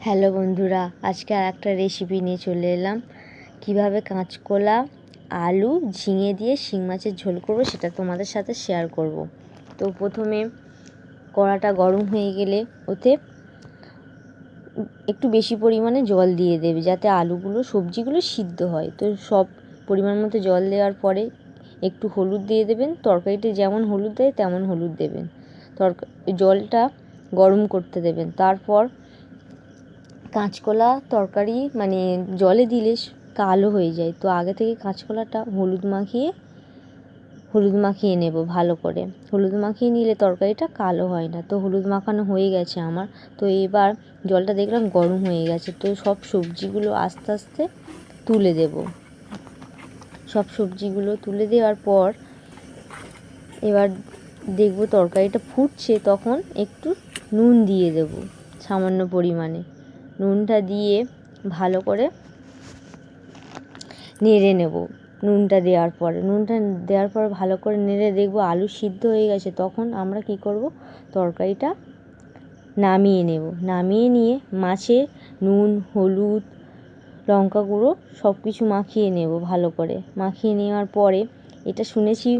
Hello বন্ধুরা, আজকে আর একটা রেসিপি নিয়ে চলে এলাম। কীভাবে কাঁচকলা, আলু, ঝিঙে দিয়ে শিং মাছের ঝোল করব সেটা তোমাদের সাথে শেয়ার করব। তো প্রথমে কড়াটা গরম হয়ে গেলে ওতে একটু বেশি পরিমাণে জল দিয়ে দেবে যাতে আলুগুলো, সবজিগুলো সিদ্ধ হয়। তো সব পরিমাণ মতো জল দেওয়ার পরে একটু হলুদ দিয়ে দেবেন। তরকারিতে যেমন হলুদ দেয়, তেমন হলুদ দেবেন। তরকা জলটা গরম করতে দেবেন। তারপর কাঁচকলা তরকারি মানে জলে দিলে কালো হয়ে যায়। তো আগে থেকে কাঁচকলাটা হলুদ মাখিয়ে হলুদ মাখিয়ে নেব ভালো করে। হলুদ মাখিয়ে নিলে তরকারিটা কালো হয় না। তো হলুদ মাখানো হয়ে গেছে আমার। তো এবার জলটা দেখলাম গরম হয়ে গেছে। তো সব সবজিগুলো আস্তে আস্তে তুলে দেব। সব সবজিগুলো তুলে দেওয়ার পর এবার দেখব তরকারিটা ফুটছে, তখন একটু নুন দিয়ে দেব সামান্য পরিমাণে। নুনটা দিয়ে ভালো করে নেড়ে নেব। নুনটা দেওয়ার পরে, নুনটা দেওয়ার পর ভালো করে নেড়ে দেখব আলু সিদ্ধ হয়ে গেছে। তখন আমরা কি করব? তরকারিটা নামিয়ে নেব। নামিয়ে নিয়ে মাছে নুন, হলুদ, লঙ্কা গুঁড়ো সব কিছু মাখিয়ে নেব ভালো করে। মাখিয়ে নেওয়ার পরে এটা শুনেছি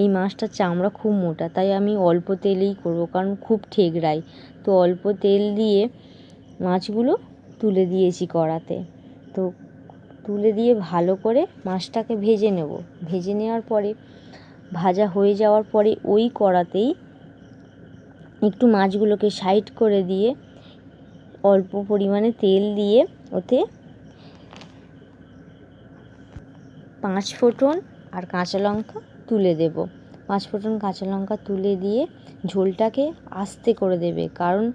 এই মাছটার চামড়া খুব মোটা, তাই আমি অল্প তেলেই করব, কারণ খুব ঠেকরাই তো অল্প তেল দিয়ে মাছগুলো তুলে দিয়েছি কড়াতে। তো তুলে দিয়ে ভালো করে মাছটাকে ভেজে নেব। ভেজে নেওয়ার পরে, ভাজা হয়ে যাওয়ার পরে ওই কড়াতেই একটু মাছগুলোকে সাইড করে দিয়ে অল্প পরিমাণে তেল দিয়ে ওতে পাঁচ ফোটন আর কাঁচা লঙ্কা তুলে দেব। পাঁচ ফোটন কাঁচা লঙ্কা তুলে দিয়ে ঝোলটাকে আস্তে করে দেবে। কারণ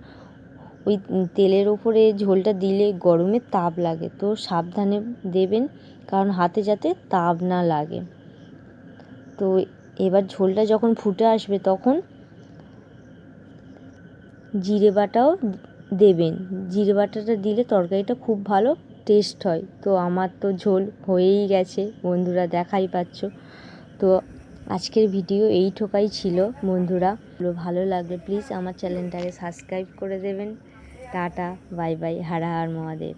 ওই তেলের ওপরে ঝোলটা দিলে গরমে তাপ লাগে। তো সাবধানে দেবেন, কারণ হাতে যাতে তাপ না লাগে। তো এবার ঝোলটা যখন ফুটে আসবে তখন জিরে বাটাও দেবেন। জিরে বাটাটা দিলে তরকারিটা খুব ভালো টেস্ট হয়। তো আমার তো ঝোল হয়েই গেছে, বন্ধুরা দেখাই পাচ্ছ। তো আজকের ভিডিও এই ঠোকাই ছিল, বন্ধুরা। ভালো লাগলে প্লিজ আমার চ্যানেলটাকে সাবস্ক্রাইব করে দেবেন। টাটা বাই বাই হারা হার মহাদেব।